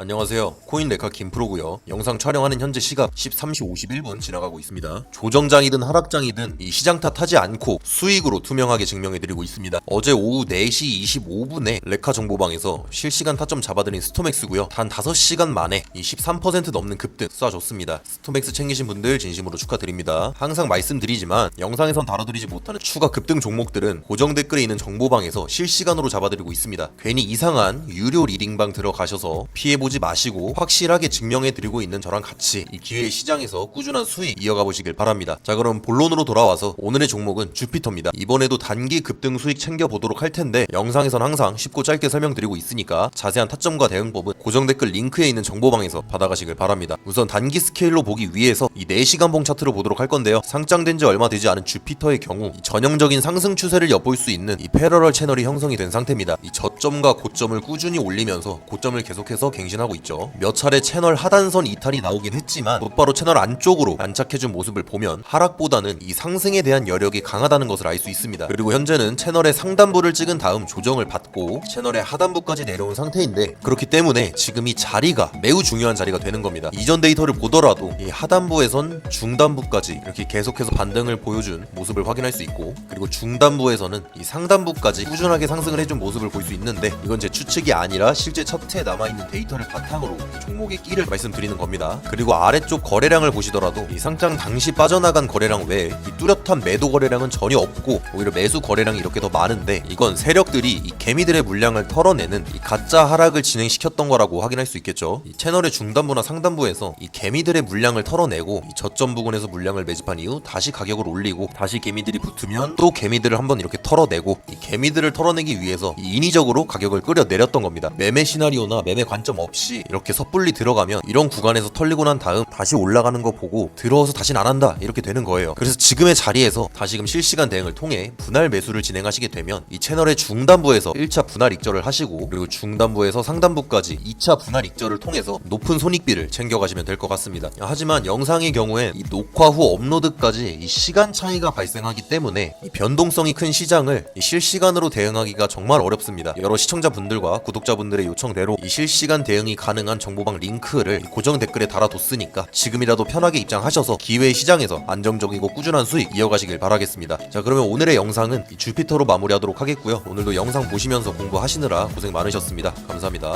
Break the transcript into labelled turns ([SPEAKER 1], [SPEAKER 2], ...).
[SPEAKER 1] 안녕하세요. 코인 레카 김프로고요. 영상 촬영하는 현재 시각 13시 51분 지나가고 있습니다. 조정장이든 하락장이든 이 시장 탓하지 않고 수익으로 투명하게 증명해드리고 있습니다. 어제 오후 4시 25분에 레카 정보방에서 실시간 타점 잡아드린 스토맥스고요. 단 5시간 만에 이 13% 넘는 급등 쏴줬습니다. 스토맥스 챙기신 분들 진심으로 축하드립니다. 항상 말씀드리지만 영상에선 다뤄드리지 못하는 추가 급등 종목들은 고정 댓글에 있는 정보방에서 실시간으로 잡아드리고 있습니다. 괜히 이상한 유료 리딩방 들어가셔서 피해보 지 마시고 확실하게 증명해 드리고 있는 저랑 같이 이 기회 시장에서 꾸준한 수익 이어가 보시길 바랍니다. 자 그럼 본론으로 돌아와서 오늘의 종목은 주피터입니다. 이번에도 단기 급등 수익 챙겨 보도록 할 텐데 영상에선 항상 쉽고 짧게 설명드리고 있으니까 자세한 타점과 대응법은 고정 댓글 링크에 있는 정보방에서 받아가시길 바랍니다. 우선 단기 스케일로 보기 위해서 이 4시간 봉 차트로 보도록 할 건데요. 상장된 지 얼마 되지 않은 주피터의 경우 이 전형적인 상승 추세를 엿볼 수 있는 이 패러럴 채널이 형성이 된 상태입니다. 이 저점과 고점을 꾸준히 올리면서 고점을 계속해서 갱신 하고 있죠. 몇 차례 채널 하단선 이탈이 나오긴 했지만 곧바로 채널 안쪽으로 안착해준 모습을 보면 하락보다는 이 상승에 대한 여력이 강하다는 것을 알 수 있습니다. 그리고 현재는 채널의 상단부를 찍은 다음 조정을 받고 채널의 하단부까지 내려온 상태인데 그렇기 때문에 지금 이 자리가 매우 중요한 자리가 되는 겁니다. 이전 데이터를 보더라도 이 하단부에선 중단부까지 이렇게 계속해서 반등을 보여준 모습을 확인할 수 있고 그리고 중단부에서는 이 상단부까지 꾸준하게 상승을 해준 모습을 볼 수 있는데 이건 제 추측이 아니라 실제 차트에 남아있는 데이터를 바탕으로 이 종목의 끼를 말씀드리는 겁니다. 그리고 아래쪽 거래량을 보시더라도 이 상장 당시 빠져나간 거래량 외에 이 뚜렷한 매도 거래량은 전혀 없고 오히려 매수 거래량이 이렇게 더 많은데 이건 세력들이 이 개미들의 물량을 털어내는 이 가짜 하락을 진행시켰던 거라고 확인할 수 있겠죠. 이 채널의 중단부나 상단부에서 이 개미들의 물량을 털어내고 이 저점 부근에서 물량을 매집한 이후 다시 가격을 올리고 다시 개미들이 붙으면 또 개미들을 한번 이렇게 털어내고 이 개미들을 털어내기 위해서 이 인위적으로 가격을 끌어내렸던 겁니다. 매매 시나리오나 매매 관점 없이 이렇게 섣불리 들어가면 이런 구간에서 털리고 난 다음 다시 올라가는 거 보고 들어와서 다시는 안 한다 이렇게 되는 거예요. 그래서 지금의 자리에서 다시금 실시간 대응을 통해 분할 매수를 진행하시게 되면 이 채널의 중단부에서 1차 분할 익절을 하시고 그리고 중단부에서 상단부까지 2차 분할 익절을 통해서 높은 손익비를 챙겨가시면 될 것 같습니다. 하지만 영상의 경우엔 이 녹화 후 업로드까지 이 시간 차이가 발생하기 때문에 이 변동성이 큰 시장을 이 실시간으로 대응하기가 정말 어렵습니다. 여러 시청자분들과 구독자분들의 요청대로 이 실시간 대응 이 가능한 정보방 링크를 이 고정 댓글에 달아뒀으니까 지금이라도 편하게 입장하셔서 기회 시장에서 안정적이고 꾸준한 수익 이어가시길 바라겠습니다. 자 그러면 오늘의 영상은 이 주피터로 마무리하도록 하겠고요. 오늘도 영상 보시면서 공부하시느라 고생 많으셨습니다. 감사합니다.